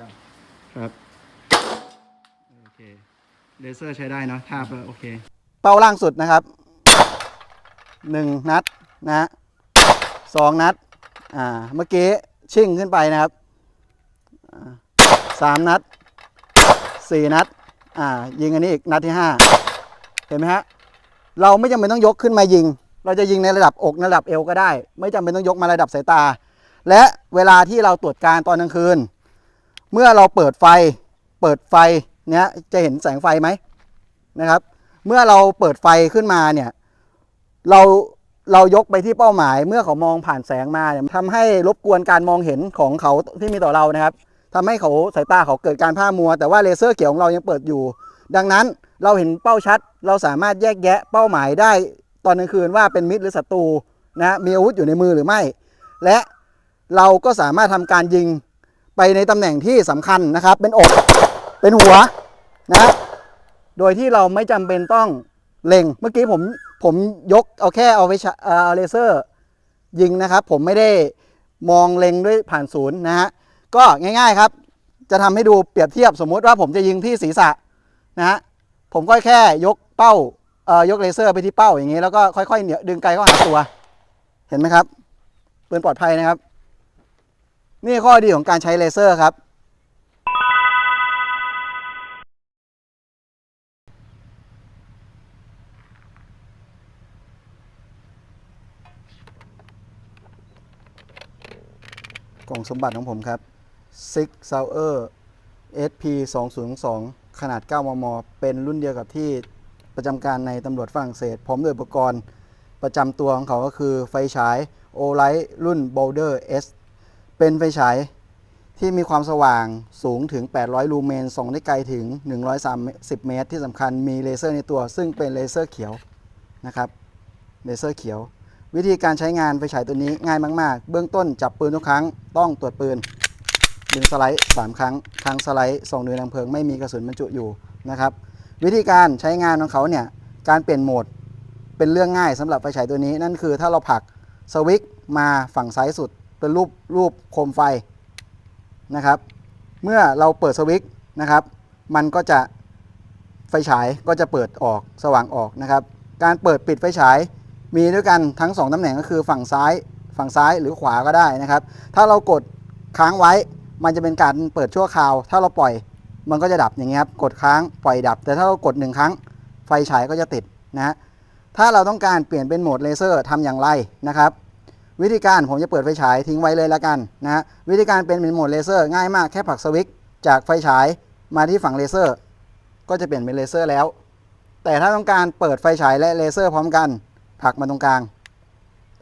ยังครับ โอเค เลเซอร์ใช้ได้เนาะทาบแล้วโอเค เป้าล่างสุดนะครับ หนึ่งนัดนะฮะสองนัด อ่า เมื่อกี้ชิ่งขึ้นไปนะครับอ่าสามนัดสี่นัด อ่า ยิงอันนี้อีกนัดที่ห้าเห็นไหมฮะ เราไม่จำเป็นต้องยกขึ้นมายิง เราจะยิงในระดับอกในระดับเอวก็ได้ ไม่จำเป็นต้องยกมาระดับสายตา และเวลาที่เราตรวจการตอนกลางคืน เมื่อเราเปิดไฟ เปิดไฟเนี้ยจะเห็นแสงไฟไหมนะครับ เมื่อเราเปิดไฟขึ้นมาเนี่ยเราเรายกไปที่เป้าหมาย เมื่อเขามองผ่านแสงมาเนี่ยทำให้รบกวนการมองเห็นของเขาที่มีต่อเรานะครับทำให้เขาสายตาเขาเกิดการผ้ามัว แต่ว่าเลเซอร์เขียวของเรายังเปิดอยู่ ดังนั้นเราเห็นเป้าชัด เราสามารถแยกแยะเป้าหมายได้ตอนกลางคืนว่าเป็นมิตรหรือศัตรูนะฮะมีอาวุธอยู่ในมือหรือไม่ และเราก็สามารถทำการยิง ไปในตำแหน่งที่สำคัญนะครับ เป็นอกเป็นหัวนะ โดยที่เราไม่จำเป็นต้องเล็ง เมื่อกี้ผมผมยกเอาแค่เอาไปเออเอาเลเซอร์ยิงนะครับ ผมไม่ได้มองเล็งด้วยผ่านศูนย์นะฮะ ก็ง่ายๆครับ จะทำให้ดูเปรียบเทียบสมมติว่าผมจะยิงที่ศีรษะนะฮะ ผมก็แค่ยกเป้าเอ่อยกเลเซอร์ไปที่เป้าอย่างนี้แล้วก็ค่อยๆเหนี่ยวดึงไกลเข้าหาตัว เห็นไหมครับปืนปลอดภัยนะครับ นี่ข้อดีของการใช้เลเซอร์ครับ กล่องสมบัติของผมครับ Six Sauer SP 202ขนาด 9 มม เป็นรุ่นเดียวกับที่ประจำการในตำรวจฝรั่งเศส พร้อมด้วยอุปกรณ์ประจำตัวของเขาก็คือไฟฉาย o l i g h t รุ่น Boulder S เป็นไฟฉายที่มีความสว่างสูงถึง 800 ลูเมน ส่องได้ไกลถึง 130 เมตร ที่สำคัญมีเลเซอร์ในตัว ซึ่งเป็นเลเซอร์เขียวนะครับ เลเซอร์เขียว วิธีการใช้งานไฟฉายตัวนี้ง่ายมาก ๆ เบื้องต้นจับปืนทุกครั้ง ต้องตรวจปืน ดึงสไลด์ 3 ครั้ง ครั้งสไลด์ส่องดูแรงเพลิงไม่มีกระสุนบรรจุอยู่นะครับ วิธีการใช้งานของเขาเนี่ย การเปลี่ยนโหมดเป็นเรื่องง่ายสำหรับไฟฉายตัวนี้ นั่นคือถ้าเราผลักสวิตมาฝั่งซ้ายสุด เป็นรูปรูปโคมไฟนะครับ เมื่อเราเปิดสวิตช์นะครับ มันก็จะไฟฉายก็จะเปิดออกสว่างออกนะครับ การเปิดปิดไฟฉายมีด้วยกันทั้ง 2ตำแหน่งก็คือฝั่งซ้าย ฝั่งซ้ายหรือขวาก็ได้นะครับ ถ้าเรากดค้างไว้มันจะเป็นการเปิดชั่วคราว ถ้าเราปล่อยมันก็จะดับอย่างเงี้ยครับ กดค้างปล่อยดับ แต่ถ้าเรากดหนึ่งครั้ง ไฟฉายก็จะติดนะฮะ ถ้าเราต้องการเปลี่ยนเป็นโหมดเลเซอร์ทำอย่างไรนะครับ วิธีการผมจะเปิดไฟฉายทิ้งไว้เลยละกันนะฮะวิธีการเป็นเป็นโหมดเลเซอร์ง่ายมากแค่ผลักสวิตช์จากไฟฉายมาที่ฝั่งเลเซอร์ ก็จะเปลี่ยนเป็นเลเซอร์แล้ว แต่ถ้าต้องการเปิดไฟฉายและเลเซอร์พร้อมกันผลักมาตรงกลาง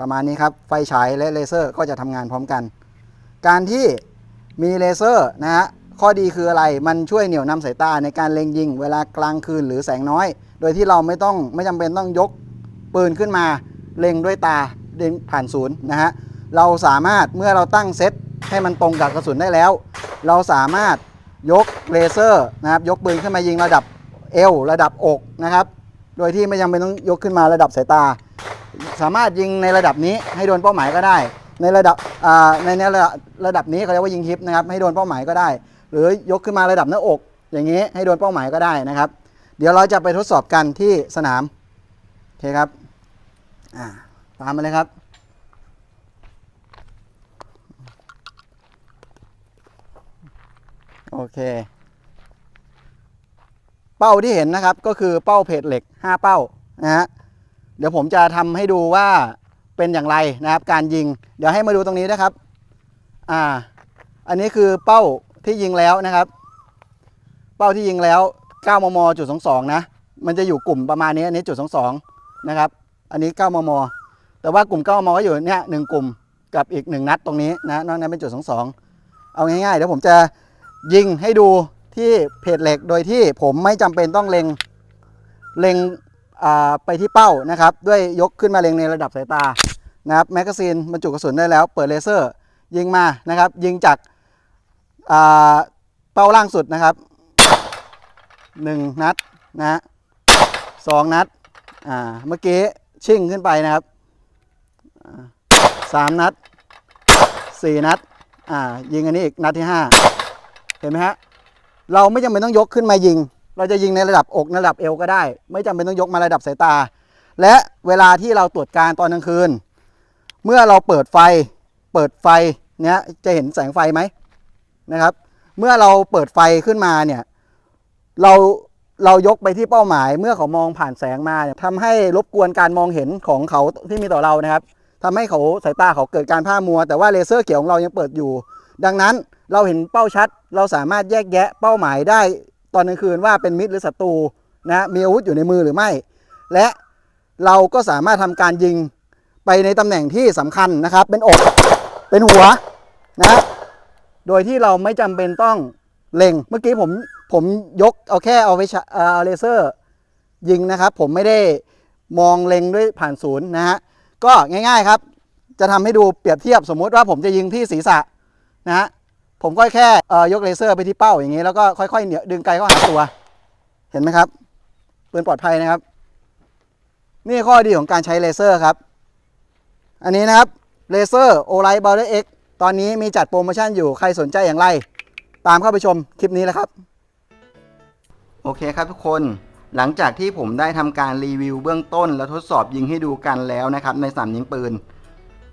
ประมาณนี้ครับไฟฉายและเลเซอร์ก็จะทำงานพร้อมกัน การที่มีเลเซอร์นะฮะข้อดีคืออะไรมันช่วยเหนี่ยวนำสายตาในการเล็งยิง เวลากลางคืนหรือแสงน้อย โดยที่เราไม่ต้องไม่จำเป็นต้องยกปืนขึ้นมาเล็งด้วยตา เล็งผ่านศูนย์นะฮะเราสามารถเมื่อเราตั้งเซตให้มันตรงกับกระสุนได้แล้ว เราสามารถยกเลเซอร์นะครับยกปืนขึ้นมายิงระดับเอวระดับอกนะครับ โดยที่ไม่จำเป็นต้องยกขึ้นมาระดับสายตา สามารถยิงในระดับนี้ให้โดนเป้าหมายก็ได้ ในระดับในในระดับระดับนี้เขาเรียกว่ายิงฮิปนะครับให้โดนเป้าหมายก็ได้ หรือยกขึ้นมาระดับหน้าอก อย่างนี้ให้โดนเป้าหมายก็ได้นะครับ เดี๋ยวเราจะไปทดสอบกันที่สนามโอเคครับอ่า ตามมาเลยครับ โอเค เป้าที่เห็นนะครับก็คือเป้าเพจเหล็ก 5 เป้านะฮะเดี๋ยวผมจะทำให้ดูว่าเป็นอย่างไรนะครับ การยิง เดี๋ยวให้มาดูตรงนี้นะครับ อ่า อันนี้คือเป้าที่ยิงแล้วนะครับ เป้าที่ยิงแล้ว 9 มมจุด22นะ มันจะอยู่กลุ่มประมาณนี้อันนี้จุด22นะครับ อันนี้ 9 มม แต่ว่ากลุ่ม9มมก็อยู่เนี่ยหนึ่งกลุ่มกับอีก1นัดตรงนี้นะนอกนั้นเป็นจุด22เอาง่ายๆเดี๋ยวผมจะยิงให้ดูที่เพจเหล็กโดยที่ผมไม่จำเป็นต้องเล็งเล็งไปที่เป้านะครับ ด้วยยกขึ้นมาเล็งในระดับสายตานะครับแมกกาซีนบรรจุกระสุนได้แล้ว เปิดเลเซอร์ยิงมานะครับ ยิงจากาเป้าล่างสุดนะครับหนึ่งนัดนะสองนัดเมื่อกี้ชิ่งขึ้นไปนะครับ สามนัดสี่นัด อ่า ยิงอันนี้อีกนัดที่ห้าเห็นไหมฮะ เราไม่จำเป็นต้องยกขึ้นมายิง เราจะยิงในระดับอกในระดับเอวก็ได้ ไม่จำเป็นต้องยกมาระดับสายตา และเวลาที่เราตรวจการตอนกลางคืน เมื่อเราเปิดไฟ เปิดไฟเนี้ยจะเห็นแสงไฟไหมนะครับ เมื่อเราเปิดไฟขึ้นมาเนี่ยเราเรายกไปที่เป้าหมายเมื่อเขามองผ่านแสงมาเนี่ยทำให้รบกวนการมองเห็นของเขาที่มีต่อเรานะครับ ทำให้เขาสายตาเขาเกิดการผ้ามัว แต่ว่าเลเซอร์เขียวของเรายังเปิดอยู่ ดังนั้นเราเห็นเป้าชัด เราสามารถแยกแยะเป้าหมายได้ตอนกลางคืนว่าเป็นมิตรหรือศัตรูนะมีอาวุธอยู่ในมือหรือไม่ และเราก็สามารถทำการยิงไปในตำแหน่งที่สำคัญนะครับ เป็นอกเป็นหัวนะโดยที่เราไม่จำเป็นต้องเล็งเมื่อกี้ผมผมยกเอาแค่เอาไปฉะเอ่อเอาเลเซอร์ยิงนะครับ ผมไม่ได้มองเล็งด้วยผ่านศูนย์นะฮะ ก็ง่าย ๆครับ จะทำให้ดูเปรียบเทียบสมมุติว่าผมจะยิงที่ศีรษะนะฮะผมก็แค่เอ่อยกเลเซอร์ไปที่เป้าอย่างนี้แล้วก็ค่อยๆเหนียวดึงไกลเข้าหาตัว เห็นไหมครับปืนปลอดภัยนะครับ นี่ข้อดีของการใช้เลเซอร์ครับ อันนี้นะครับเลเซอร์โอไลท์บอลเอ็กตอนนี้มีจัดโปรโมชั่นอยู่ใครสนใจอย่างไร ตามเข้าไปชมคลิปนี้แล้วครับ โอเคครับทุกคน หลังจากที่ผมได้ทำการรีวิวเบื้องต้น และทดสอบยิงให้ดูกันแล้วนะครับในสนามยิงปืน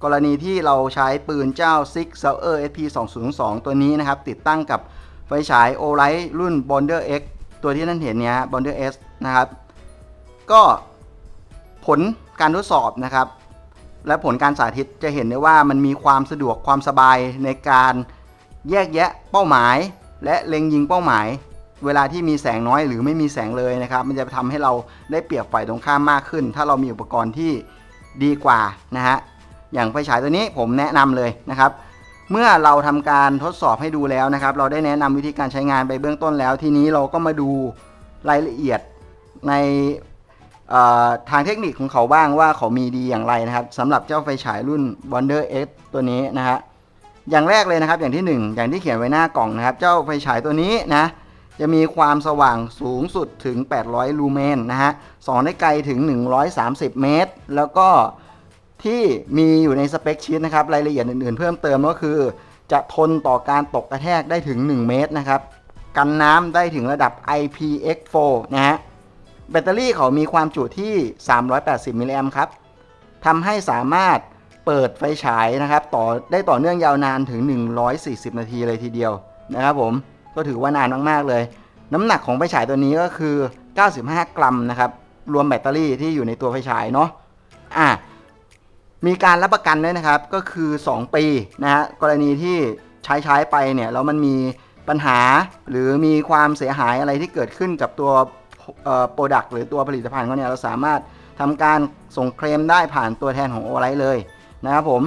กรณีที่เราใช้ปืนเจ้า Six Sauer SP 202ตัวนี้นะครับ ติดตั้งกับไฟฉาย o l i g h t รุ่น Bonder X ตัวที่ท่านเห็นเนี้ย Bonder S นะครับ ก็ผลการทดสอบนะครับ และผลการสาธิตจะเห็นได้ว่ามันมีความสะดวกความสบายในการแยกแยะเป้าหมาย และเล็งยิงเป้าหมาย เวลาที่มีแสงน้อยหรือไม่มีแสงเลยนะครับ มันจะทำให้เราได้เปรียบฝ่ายตรงข้ามมากขึ้น ถ้าเรามีอุปกรณ์ที่ดีกว่านะฮะอย่างไฟฉายตัวนี้ผมแนะนำเลยนะครับเมื่อเราทำการทดสอบให้ดูแล้วนะครับ เราได้แนะนำวิธีการใช้งานไปเบื้องต้นแล้ว ทีนี้เราก็มาดูรายละเอียดในทางเทคนิคของเขาบ้างว่าเขามีดีอย่างไรนะครับสำหรับเจ้าไฟฉายรุ่น Wonder X ตัวนี้นะฮะอย่างแรกเลยนะครับอย่างที่หนึ่งอย่างที่เขียนไว้หน้ากล่องนะครับ เจ้าไฟฉายตัวนี้นะ จะมีความสว่างสูงสุดถึง 800 ลูเมนนะฮะส่องได้ไกลถึง 130 เมตร แล้วก็ที่มีอยู่ในสเปคชีตนะครับ รายละเอียดอื่นๆ เพิ่มเติมก็คือ จะทนต่อการตกกระแทกได้ถึง 1 เมตรนะครับ กันน้ำได้ถึงระดับ IPX4 นะฮะ แบตเตอรี่เขามีความจุที่ 380 มิลลิแอมป์ครับทำให้สามารถเปิดไฟฉายนะครับ ต่อได้ต่อเนื่องยาวนานถึง 140 นาทีเลยทีเดียวนะครับผม ก็ถือว่านานมากๆเลย น้ำหนักของไฟฉายตัวนี้ก็คือ 95 กรัมนะครับ รวมแบตเตอรี่ที่อยู่ในตัวไฟฉายเนาะอะมีการรับประกันด้วยนะครับ ก็คือ 2 ปีนะฮะกรณีที่ใช้ใช้ไปเนี่ยแล้วมันมีปัญหาหรือมีความเสียหายอะไรที่เกิดขึ้นกับตัวโปรดักต์หรือตัวผลิตภัณฑ์เขาเนี่ยเราสามารถทำการส่งเคลมได้ผ่านตัวแทนของโอไลท์เลยนะครับผม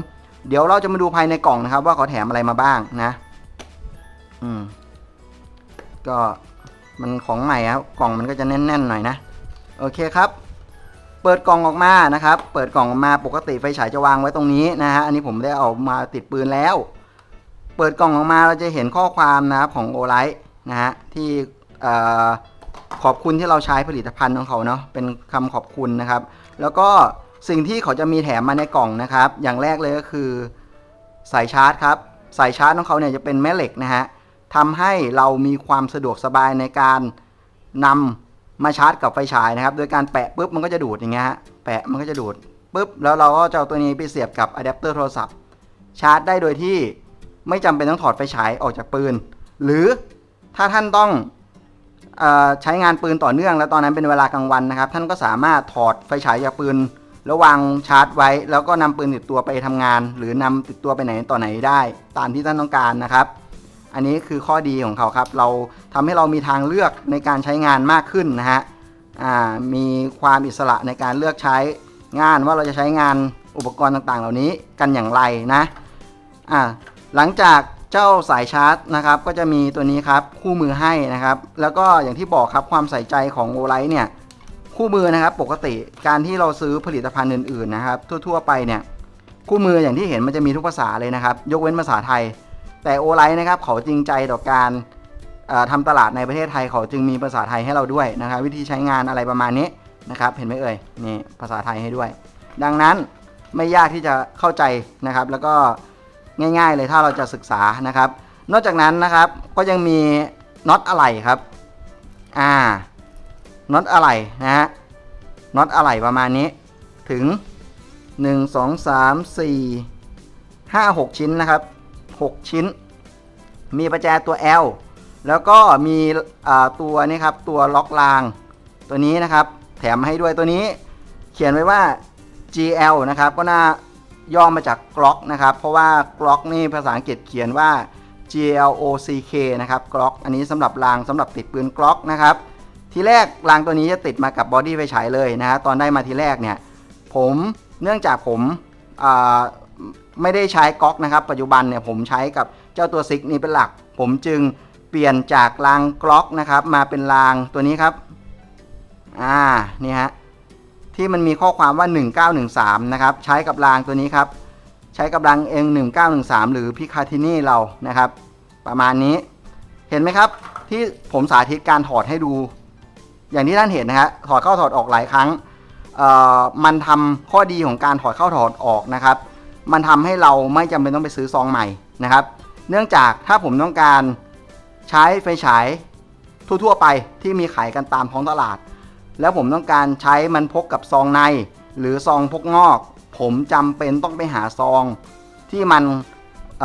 เดี๋ยวเราจะมาดูภายในกล่องนะครับ ว่าเขาแถมอะไรมาบ้างนะ อืม ก็มันของใหม่ครับกล่องมันก็จะแน่นๆหน่อยนะโอเคครับ เปิดกล่องออกมานะครับ เปิดกล่องออกมาปกติไฟฉายจะวางไว้ตรงนี้นะฮะอันนี้ผมได้เอามาติดปืนแล้ว เปิดกล่องออกมาเราจะเห็นข้อความนะครับของโอไลท์นะฮะที่ขอบคุณที่เราใช้ผลิตภัณฑ์ของเขาเนาะเป็นคำขอบคุณนะครับ แล้วก็สิ่งที่เขาจะมีแถมมาในกล่องนะครับ อย่างแรกเลยก็คือสายชาร์จครับสายชาร์จของเขาเนี่ยจะเป็นแม่เหล็กนะฮะ ทำให้เรามีความสะดวกสบายในการนำมาชาร์จกับไฟฉายนะครับ โดยการแปะปุ๊บมันก็จะดูดอย่างเงี้ยฮะแปะมันก็จะดูดปุ๊บแล้วเราก็จะเอาตัวนี้ไปเสียบกับอะแดปเตอร์โทรศัพท์ ชาร์จได้โดยที่ไม่จำเป็นต้องถอดไฟฉายออกจากปืน หรือถ้าท่านต้องอใช้งานปืนต่อเนื่องแล้วตอนนั้นเป็นเวลากลางวันนะครับ ท่านก็สามารถถอดไฟฉายจากปืนแล้ววางชาร์จไว้ แล้วก็นำปืนติดตัวไปทำงาน หรือนำติดตัวไปไหนต่อไหนได้ ตามที่ท่านต้องการนะครับ อันนี้คือข้อดีของเขาครับ เราทำให้เรามีทางเลือกในการใช้งานมากขึ้นนะฮะมีความอิสระในการเลือกใช้งานว่าเราจะใช้งานอุปกรณ์ต่างๆ เหล่านี้กันอย่างไรนะหลังจากเจ้าสายชาร์จนะครับ ก็จะมีตัวนี้ครับคู่มือให้นะครับ แล้วก็อย่างที่บอกครับความใส่ใจของโอไลท์เนี่ยคู่มือนะครับปกติการที่เราซื้อผลิตภัณฑ์อื่นๆนะครับ ทั่วๆไปเนี่ยคู่มืออย่างที่เห็นมันจะมีทุกภาษาเลยนะครับ ยกเว้นภาษาไทย แต่โอไลท์นะครับเขาจริงใจต่อการเอ่อทำตลาดในประเทศไทยเขาจึงมีภาษาไทยให้เราด้วยนะครับ วิธีใช้งานอะไรประมาณนี้นะครับ เห็นไหมเอ่ยนี่ภาษาไทยให้ด้วย ดังนั้นไม่ยากที่จะเข้าใจนะครับ แล้วก็ง่ายๆเลยถ้าเราจะศึกษานะครับ นอกจากนั้นนะครับก็ยังมีน็อตอะไหล่ครับอ่าน็อตอะไหล่นะฮะน็อตอะไหล่ประมาณนี้ถึง 1 2 3 4 5 6 ชิ้นนะครับ 6 ชิ้น มีประแจตัว L แล้วก็มีตัวนี้ครับตัวล็อกรางตัวนี้นะครับ แถมให้ด้วยตัวนี้เขียนไว้ว่า GL นะครับก็น่าย่อมาจาก Glock นะครับ เพราะว่า Glock นี่ภาษาอังกฤษเขียนว่า GLOCK นะครับ Glock อันนี้สำหรับรางสำหรับติดปืน Glock นะครับ ทีแรกรางตัวนี้จะติดมากับบอดี้ไฟฉายเลยนะฮะตอนได้มาทีแรกเนี่ยผมเนื่องจากผมา ไม่ได้ใช้ก๊อกนะครับ ปัจจุบันเนี่ยผมใช้กับเจ้าตัวซิกนี้เป็นหลัก ผมจึงเปลี่ยนจากรางกลอกนะครับ มาเป็นรางตัวนี้ครับอ่านี่ฮะที่มันมีข้อความว่า 1913 นะครับ ใช้กับรางตัวนี้ครับ ใช้กับรางเอง 1913 หรือพิคาทินี่เรานะครับ ประมาณนี้เห็นไหมครับ ที่ผมสาธิตการถอดให้ดู อย่างที่ท่านเห็นนะฮะถอดเข้าถอดออกหลายครั้งเอ่อมันทำข้อดีของการถอดเข้าถอดออกนะครับ มันทำให้เราไม่จำเป็นต้องไปซื้อซองใหม่นะครับ เนื่องจากถ้าผมต้องการใช้ไฟฉายทั่วๆไปที่มีขายกันตามท้องตลาด แล้วผมต้องการใช้มันพกกับซองใน หรือซองพกงอก ผมจำเป็นต้องไปหาซองที่มันเ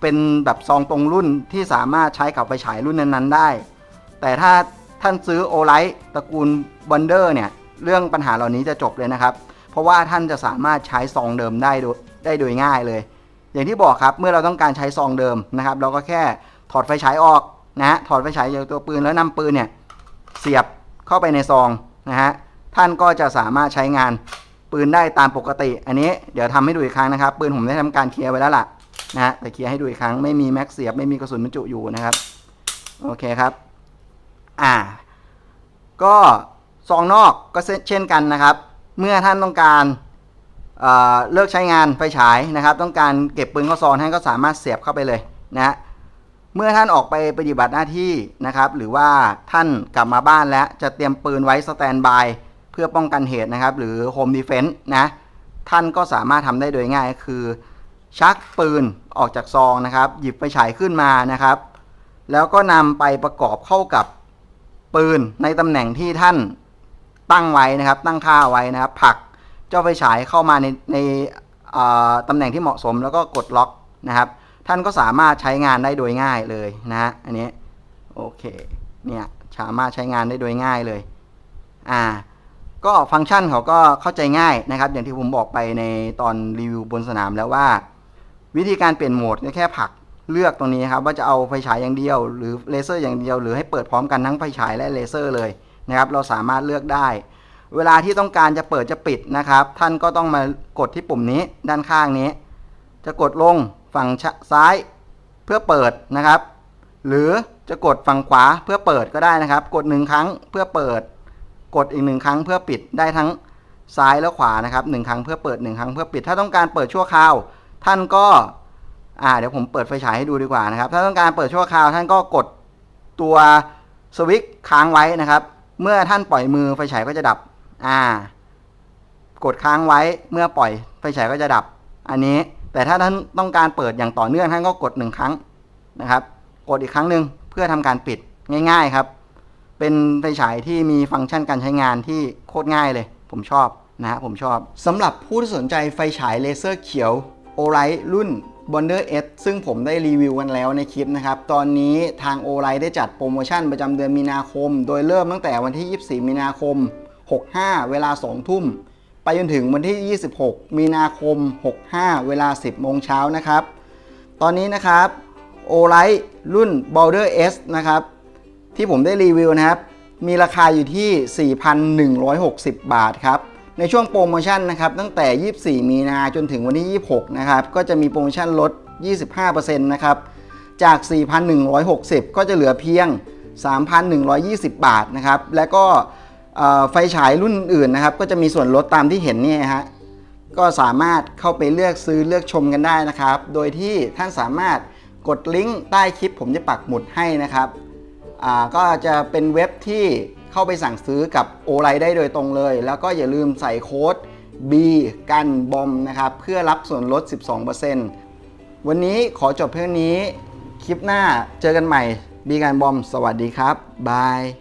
เป็นแบบซองตรงรุ่นที่สามารถใช้กับไฟฉายรุ่นนั้นๆได้ แต่ถ้าท่านซื้อโอไลท์ตระกูลบันเดอร์เนี่ยเรื่องปัญหาเหล่านี้จะจบเลยนะครับ เพราะว่าท่านจะสามารถใช้ซองเดิมได้โดยได้โดยง่ายเลย อย่างที่บอกครับเมื่อเราต้องการใช้ซองเดิมนะครับ เราก็แค่ถอดไฟฉายออกนะฮะถอดไฟฉายจากตัวปืนแล้วนำปืนเนี่ยเสียบเข้าไปในซองนะฮะท่านก็จะสามารถใช้งานปืนได้ตามปกติ อันนี้เดี๋ยวทำให้ดูอีกครั้งนะครับปืนผมได้ทำการเคลียร์ไว้แล้วล่ะนะฮะแต่เคลียร์ให้ดูอีกครั้งไม่มีแม็กเสียบไม่มีกระสุนบรรจุอยู่นะครับโอเคครับอ่าก็ซองนอกก็เช่นกันนะครับ เมื่อท่านต้องการเเลิกใช้งานไฟฉายนะครับ ต้องการเก็บปืนเข้าซองท่านก็สามารถเสียบเข้าไปเลยนะฮะเมื่อท่านออกไปปฏิบัติหน้าที่นะครับ หรือว่าท่านกลับมาบ้านแล้วจะเตรียมปืนไว้สแตนบายเพื่อป้องกันเหตุนะครับ หรือโฮมดีเฟน s ์นะท่านก็สามารถทำได้โดยง่ายคือ ชักปืนออกจากซองนะครับ หยิบไฟฉายขึ้นมานะครับ แล้วก็นำไปประกอบเข้ากับปืนในตำแหน่งที่ท่าน ตั้งไว้นะครับ ตั้งค่าไว้นะครับผลักเจ้าไฟฉายเข้ามาในในตำแหน่งที่เหมาะสมแล้วก็กดล็อกนะครับ ท่านก็สามารถใช้งานได้โดยง่ายเลยนะฮะอันนี้โอเคเนี่ยสามารถใช้งานได้โดยง่ายเลยอ่าก็ฟังก์ชันเขาก็เข้าใจง่ายนะครับ อย่างที่ผมบอกไปในตอนรีวิวบนสนามแล้วว่า วิธีการเปลี่ยนโหมดก็แค่ผลักเลือกตรงนี้ครับว่าจะเอาไฟฉายอย่างเดียว หรือเลเซอร์อย่างเดียว หรือให้เปิดพร้อมกันทั้งไฟฉายและเลเซอร์เลย นะครับเราสามารถเลือกได้ เวลาที่ต้องการจะเปิดจะปิดนะครับ ท่านก็ต้องมากดที่ปุ่มนี้ด้านข้างนี้ จะกดลงฝั่งซ้ายเพื่อเปิดนะครับ หรือจะกดฝั่งขวาเพื่อเปิดก็ได้นะครับ กดหนึ่งครั้งเพื่อเปิด กดอีกหนึ่งครั้งเพื่อปิดได้ทั้งซ้ายและขวานะครับหนึ่งครั้งเพื่อเปิดหนึ่งครั้งเพื่อปิด ถ้าต้องการเปิดชั่วคราว ท่านก็อ่าเดี๋ยวผมเปิดไฟฉายให้ดูดีกว่านะครับ ถ้าต้องการเปิดชั่วคราว ท่านก็กดตัวสวิตช์ค้างไว้นะครับ เมื่อท่านปล่อยมือไฟฉายก็จะดับ อ่า กดค้างไว้เมื่อปล่อยไฟฉายก็จะดับ อันนี้แต่ถ้าท่านต้องการเปิดอย่างต่อเนื่องท่านก็กดหนึ่งครั้งนะครับ กดอีกครั้งหนึ่งเพื่อทำการปิดง่าย ๆครับ เป็นไฟฉายที่มีฟังก์ชันการใช้งานที่โคตรง่ายเลย ผมชอบนะฮะผมชอบสำหรับผู้ที่สนใจไฟฉายเลเซอร์เขียว o l i g h t รุ่น Bonder S ซึ่งผมได้รีวิวกันแล้วในคลิปนะครับ ตอนนี้ทาง o l i g h t ได้จัดโปรโมชั่นประจำเดือนมีนาคม โดยเริ่มตั้งแต่วันที่ 24 มีนาคม 65 เวลา 2 ทุ่ม ไปจนถึงวันที่ 26 มีนาคม 65 เวลา 10 โมงเช้านะครับ ตอนนี้นะครับ o l i g h t รุ่น Boulder S นะครับ ที่ผมได้รีวิวนะครับ มีราคาอยู่ที่ 4,160 บาทครับ ในช่วงโปรโมชั่นนะครับตั้งแต่ 24 มีนาจนถึงวันที่ 26 นะครับก็จะมีโปรโมชั่นลด 25%นะครับจาก 4,160 ก็จะเหลือเพียง 3,120 บาทนะครับ และก็ไฟฉายรุ่นอื่นนะครับ ก็จะมีส่วนลดตามที่เห็นนี่ฮะก็สามารถเข้าไปเลือกซื้อเลือกชมกันได้นะครับ โดยที่ท่านสามารถกดลิงก์ใต้คลิปผมจะปักหมุดให้นะครับก็จะเป็นเว็บที่ เข้าไปสั่งซื้อกับโอไลได้โดยตรงเลย แล้วก็อย่าลืมใส่โค้ด B กันบอมนะครับเพื่อรับส่วนลด 12%วันนี้ขอจบเพียงนี้ คลิปหน้าเจอกันใหม่ B กันบอม สวัสดีครับ บาย